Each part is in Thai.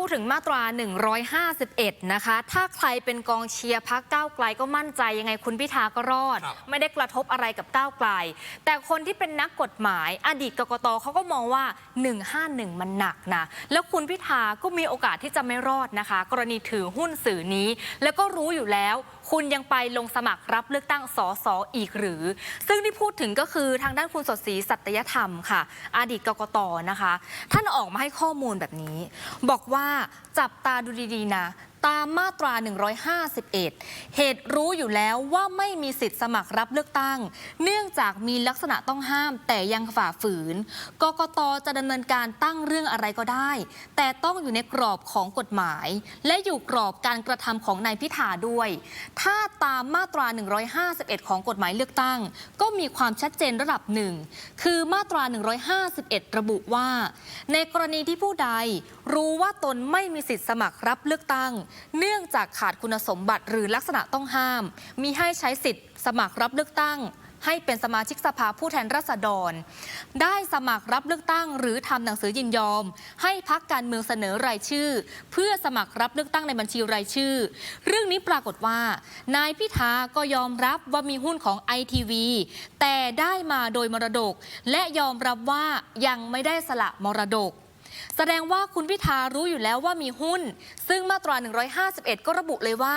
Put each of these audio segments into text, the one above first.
พูดถึงมาตรา 151 นะคะ ถ้าใครเป็นกองเชียร์พักก้าวไกลก็มั่นใจยังไงคุณพิธาก็รอดครับไม่ได้กระทบอะไรกับก้าวไกล แต่คนที่เป็นนักกฎหมาย อดีตกกตเขาก็มองว่า 151 มันหนักนะ แล้วคุณพิธาก็มีโอกาสที่จะไม่รอดนะคะ กรณีถือหุ้นสื่อนี้ แล้วก็รู้อยู่แล้ว คุณยังไปลงสมัครรับเลือกตั้งสสอีกหรือ ซึ่งที่พูดถึงก็คือทางด้านคุณสดศรีสัตยธรรมค่ะ อดีตกกตนะคะ ท่านออกมาให้ข้อมูลแบบนี้ บอกว่าจับตาดูดีๆนะ ตามมาตรา 151 เหตุรู้อยู่แล้วว่าไม่มีสิทธิ์สมัครรับเลือกตั้ง เนื่องจากมีลักษณะต้องห้ามแต่ยังฝ่าฝืน กกตจะดำเนินการตั้งเรื่องอะไรก็ได้ แต่ต้องอยู่ในกรอบของกฎหมาย และอยู่กรอบการกระทำของนายพิธาด้วย ถ้าตามมาตรา 151 ของกฎหมายเลือกตั้ง ก็มีความชัดเจนระดับหนึ่งคือมาตรา 151 ระบุว่า ในกรณีที่ผู้ใดรู้ว่าตนไม่มีสิทธิ์สมัครรับเลือกตั้งเนื่องจากขาดคุณสมบัติหรือลักษณะต้องห้าม มีให้ใช้สิทธิ์สมัครรับเลือกตั้ง ให้เป็นสมาชิกสภาผู้แทนราษฎร ได้สมัครรับเลือกตั้ง หรือทำหนังสือยินยอม ให้พักการเมืองเสนอรายชื่อ เพื่อสมัครรับเลือกตั้งในบัญชีรายชื่อ เรื่องนี้ปรากฏว่า นายพิธาก็ยอมรับว่ามีหุ้นของไอทีวีแต่ได้มาโดยมรดก และยอมรับว่ายังไม่ได้สละมรดก แสดงว่าคุณพิธารู้อยู่แล้วว่ามีหุ้น ซึ่งมาตรา 151 ก็ระบุเลยว่า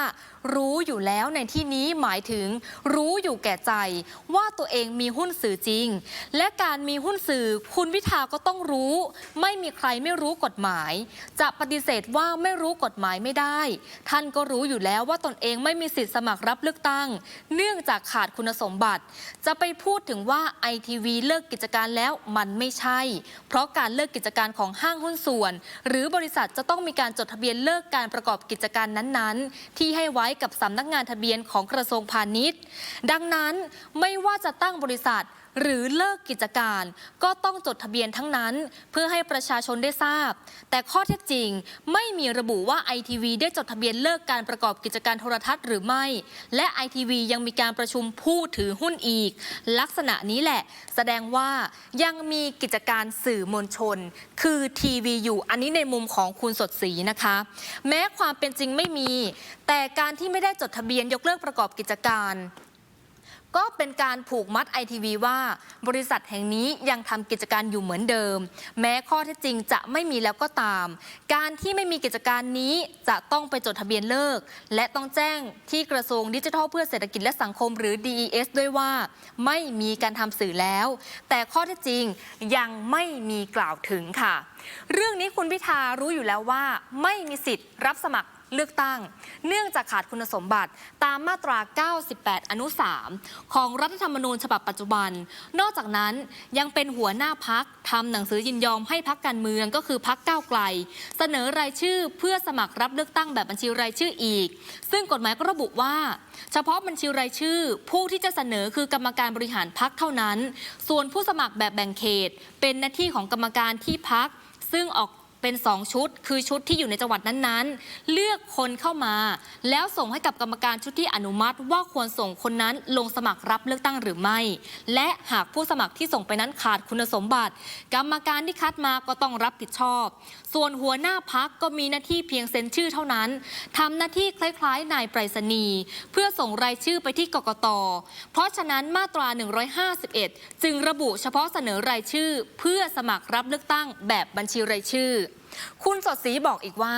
รู้อยู่แล้วในที่นี้หมายถึง รู้อยู่แก่ใจ ว่าตัวเองมีหุ้นสื่อจริง และการมีหุ้นสื่อ คุณพิธาก็ต้องรู้ ไม่มีใครไม่รู้กฎหมาย จะปฏิเสธว่าไม่รู้กฎหมายไม่ได้ ท่านก็รู้อยู่แล้วว่าตนเองไม่มีสิทธิสมัครรับเลือกตั้ง เนื่องจากขาดคุณสมบัติ จะไปพูดถึงว่าไอทีวีเลิกกิจการแล้วมันไม่ใช่ เพราะการเลิกกิจการของห้างหุ้นส่วน หรือบริษัทจะต้องมีการจดทะเบียนเลิกการประกอบกิจการนั้นๆ ที่ให้ไว้กับสำนักงานทะเบียนของกระทรวงพาณิชย์ ดังนั้นไม่ว่าจะตั้งบริษัท หรือเลิกกิจการ ก็ต้องจดทะเบียนทั้งนั้น เพื่อให้ประชาชนได้ทราบ แต่ข้อเท็จจริงไม่มีระบุว่าไอทีวีได้จดทะเบียนเลิกการประกอบกิจการโทรทัศน์หรือไม่ และไอทีวียังมีการประชุมผู้ถือหุ้นอีก ลักษณะนี้แหละ แสดงว่ายังมีกิจการสื่อมวลชน คือทีวีอยู่อันนี้ในมุมของคุณสดศรีนะคะ แม้ความเป็นจริงไม่มี แต่การที่ไม่ได้จดทะเบียนยกเลิกประกอบกิจการ ก็เป็นการผูกมัดไอทีวีว่า บริษัทแห่งนี้ยังทำกิจการอยู่เหมือนเดิม แม้ข้อเท็จจริงจะไม่มีแล้วก็ตาม การที่ไม่มีกิจการนี้จะต้องไปจดทะเบียนเลิก และต้องแจ้งที่กระทรวงดิจิทัลเพื่อเศรษฐกิจและสังคมหรือ DES ด้วยว่า ไม่มีการทำสื่อแล้ว แต่ข้อเท็จจริงยังไม่มีกล่าวถึงค่ะ เรื่องนี้คุณพิธารู้อยู่แล้วว่า ไม่มีสิทธิ์รับสมัคร เลือกตั้ง เนื่องจากขาดคุณสมบัติตามมาตรา 98 อนุ 3 ของรัฐธรรมนูญฉบับปัจจุบัน นอกจากนั้นยังเป็นหัวหน้าพักทำหนังสือยินยอมให้พักการเมืองก็คือพักก้าวไกล เสนอรายชื่อเพื่อสมัครรับเลือกตั้งแบบบัญชีรายชื่ออีก ซึ่งกฎหมายก็ระบุว่า เฉพาะบัญชีรายชื่อ ผู้ที่จะเสนอคือกรรมการบริหารพักเท่านั้น ส่วนผู้สมัครแบบแบ่งเขต เป็นหน้าที่ของกรรมการที่พักซึ่งออก เป็น 2 ชุด คือชุดที่อยู่ในจังหวัดนั้นๆ เลือกคนเข้ามา แล้วส่งให้กับกรรมการชุดที่อนุมัติ ว่าควรส่งคนนั้นลงสมัครรับเลือกตั้งหรือไม่ และหากผู้สมัครที่ส่งไปนั้นขาดคุณสมบัติ กรรมการที่คัดมาก็ต้องรับผิดชอบ ส่วนหัวหน้าพักก็มีหน้าที่เพียงเซ็นชื่อเท่านั้นทำหน้าที่คล้ายๆนายไปรษณีย์เพื่อส่งรายชื่อไปที่กกต เพราะฉะนั้นมาตรา 151 จึงระบุเฉพาะเสนอรายชื่อ เพื่อสมัครรับเลือกตั้งแบบบัญชีรายชื่อ คุณสดศรีบอกอีกว่า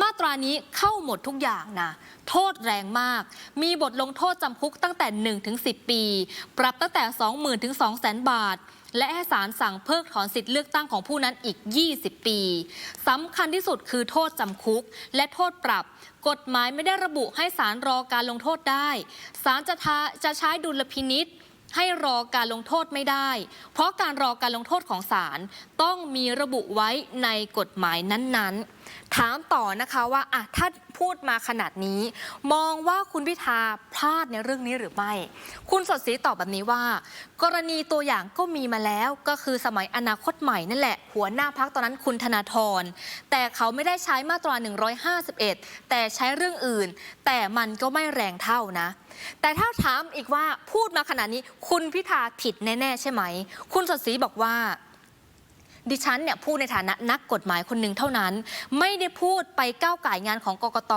มาตรานี้เข้าหมดทุกอย่างนะโทษแรงมาก มีบทลงโทษจำคุกตั้งแต่1ถึง10 ปี ปรับตั้งแต่ 20,000ถึง200,000 บาท และให้ศาลสั่งเพิกถอนสิทธิ์เลือกตั้งของผู้นั้นอีก 20 ปีสำคัญที่สุดคือโทษจำคุก และโทษปรับ กฎหมายไม่ได้ระบุให้ศาลรอการลงโทษได้ศาลจะทาจะใช้ดุลพินิษ ให้รอการลงโทษไม่ได้ เพราะการรอการลงโทษของศาลต้องมีระบุไว้ในกฎหมายนั้นๆ ถามต่อนะคะว่าอะถ้าพูดมาขนาดนี้ มองว่าคุณพิธาพลาดในเรื่องนี้หรือไม่ คุณสดศรีตอบแบบนี้ว่า กรณีตัวอย่างก็มีมาแล้วก็คือสมัยอนาคตใหม่นั่นแหละ หัวหน้าพักตอนนั้นคุณธนาธรแต่เขาไม่ได้ใช้มาตรา 151 แต่ใช้เรื่องอื่น แต่มันก็ไม่แรงเท่านะ แต่ถ้าถามอีกว่าพูดมาขนาดนี้ คุณพิธาผิดแน่ ๆ ใช่ไหม คุณสดศรีบอกว่า ดิฉันเนี่ยพูดในฐานะนักกฎหมายคนหนึ่งเท่านั้น ไม่ได้พูดไปก้าวไก่งานของกกต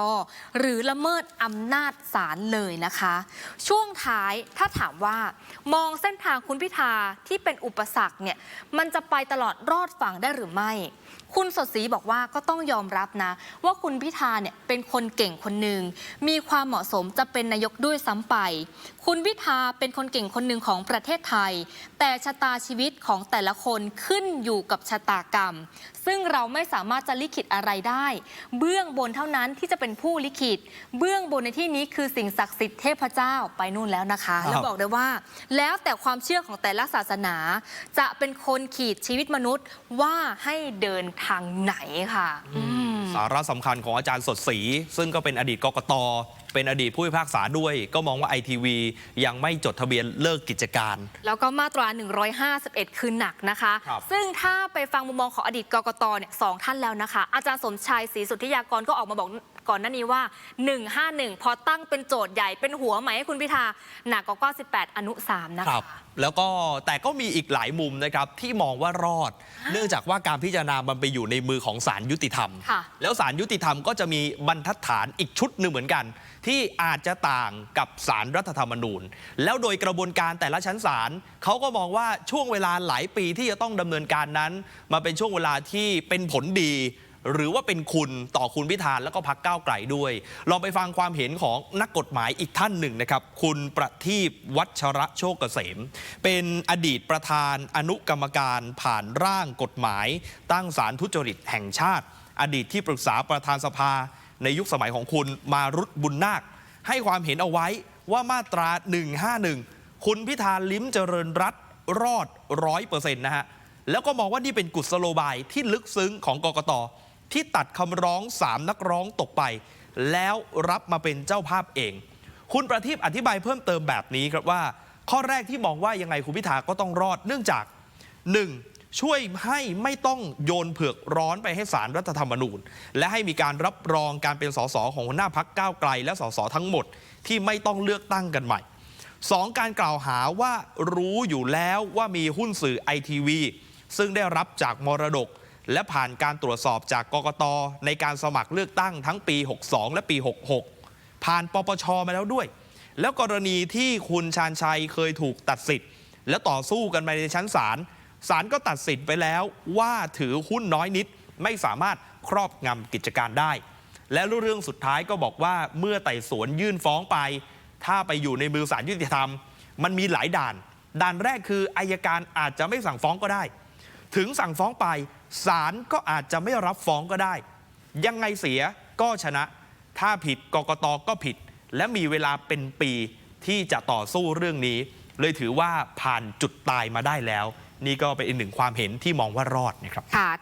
หรือละเมิดอำนาจศาลเลยนะคะ ช่วงท้ายถ้าถามว่ามองเส้นทางคุณพิธาที่เป็นอุปสรรคเนี่ยมันจะไปตลอดรอดฝั่งได้หรือไม่ คุณสดศรีบอกว่าก็ต้องยอมรับนะ ว่าคุณพิธาเนี่ยเป็นคนเก่งคนหนึ่งมีความเหมาะสมจะเป็นนายกด้วยซ้ำไป คุณพิธาเป็นคนเก่งคนหนึ่งของประเทศไทย แต่ชะตาชีวิตของแต่ละคนขึ้นอยู่กับชะตากรรม ซึ่งเราไม่สามารถจะลิขิตอะไรได้ เบื้องบนเท่านั้นที่จะเป็นผู้ลิขิต เบื้องบนในที่นี้คือสิ่งศักดิ์สิทธิ์เทพเจ้าไปนู่นแล้วนะคะครับแล้วบอกได้ว่า แล้วแต่ความเชื่อของแต่ละศาสนา จะเป็นคนขีดชีวิตมนุษย์ว่าให้เดินทางไหนค่ะอืมสาระสำคัญของอาจารย์สดศรีซึ่งก็เป็นอดีตกกต เป็นอดีตผู้พิพากษาด้วย ก็มองว่าไอทีวียังไม่จดทะเบียนเลิกกิจการ แล้วก็มาตรา 151 คือหนักนะคะ ครับ ซึ่งถ้าไปฟังมุมมองของอดีตกกตเนี่ยสองท่านแล้วนะคะ อาจารย์สมชายศรีสุทธิยากรก็ออกมาบอก ก่อนหน้านี้ว่า 151 พอตั้งเป็นโจทย์ใหญ่เป็นหัวใหม่ให้คุณพิธาหนักกว่า98 อนุ 3 นะคคะรับแล้วก็แต่ก็มีอีกหลายมุมนะครับที่มองว่ารอด เนื่องจากว่าการพิจารณามันไปอยู่ในมือของศาลยุติธรรม ค่ะ แล้วศาลยุติธรรมก็จะมีบรรทัดฐานอีกชุดหนึ่งเหมือนกัน ที่อาจจะต่างกับศาลรัฐธรรมนูญ แล้วโดยกระบวนการแต่ละชั้นศาลเขาก็มองว่าช่วงเวลาหลายปีที่จะต้องดำเนินการนั้นมาเป็นช่วงเวลาที่เป็นผลดี หรือว่าเป็นคุณต่อคุณพิธาแล้วก็พักก้าวไกลด้วย ลองไปฟังความเห็นของนักกฎหมายอีกท่านหนึ่งนะครับ คุณประทีปวัชระโชคเกษม เป็นอดีตประธานอนุกรรมการผ่านร่างกฎหมาย ตั้งศาลทุจริตแห่งชาติ อดีตที่ปรึกษาประธานสภา ในยุคสมัยของคุณมารุตบุญนาค ให้ความเห็นเอาไว้ว่ามาตรา 151 คุณพิธาลิ้มเจริญรัตรอดร้อยเปอร์เซ็นต์นะฮะแล้วก็มองว่านี่เป็นกุศโลบายที่ลึกซึ้งของกกต ที่ตัดคำร้อง 3 นักร้องตกไป แล้วรับมาเป็นเจ้าภาพเอง คุณประทีปอธิบายเพิ่มเติมแบบนี้ครับว่า ข้อแรกที่มองว่ายังไงคุณพิธาก็ต้องรอดเนื่องจาก 1. ช่วยให้ไม่ต้องโยนเผือกร้อนไปให้สารรัฐธรรมนูญ และให้มีการรับรองการเป็นสสของหัวหน้าพักก้าวไกล และสสทั้งหมด ที่ไม่ต้องเลือกตั้งกันใหม่ 2. การกล่าวหาว่ารู้อยู่แล้วว่ามีหุ้นสื่อไอทีวีซึ่งได้รับจากมรดก และผ่านการตรวจสอบจากกกตในการสมัครเลือกตั้งทั้งปี 62 และปี 66 ผ่านปปชมาแล้วด้วย แล้วกรณีที่คุณชาญชัยเคยถูกตัดสิทธิ์ และต่อสู้กันไปในชั้นศาลศาลก็ตัดสินไปแล้วว่าถือหุ้นน้อยนิดไม่สามารถครอบงำกิจการได้ และเรื่องสุดท้ายก็บอกว่าเมื่อไต่สวนยื่นฟ้องไป ถ้าไปอยู่ในมือศาลยุติธรรม มันมีหลายด่าน ด่านแรกคืออายการอาจจะไม่สั่งฟ้องก็ได้ ถึงสั่งฟ้องไป ศาลก็อาจจะไม่รับฟ้องก็ได้ ยังไงเสียก็ชนะ ถ้าผิดกกตก็ผิด และมีเวลาเป็นปีที่จะต่อสู้เรื่องนี้ เลยถือว่าผ่านจุดตายมาได้แล้ว นี่ก็เป็นอีกหนึ่งความเห็นที่มองว่ารอดนะครับ